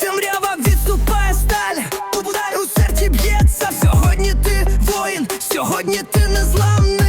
Темрява відступає сталь. Удар у серці б'ється. Сьогодні ти воїн, сьогодні ти незламний.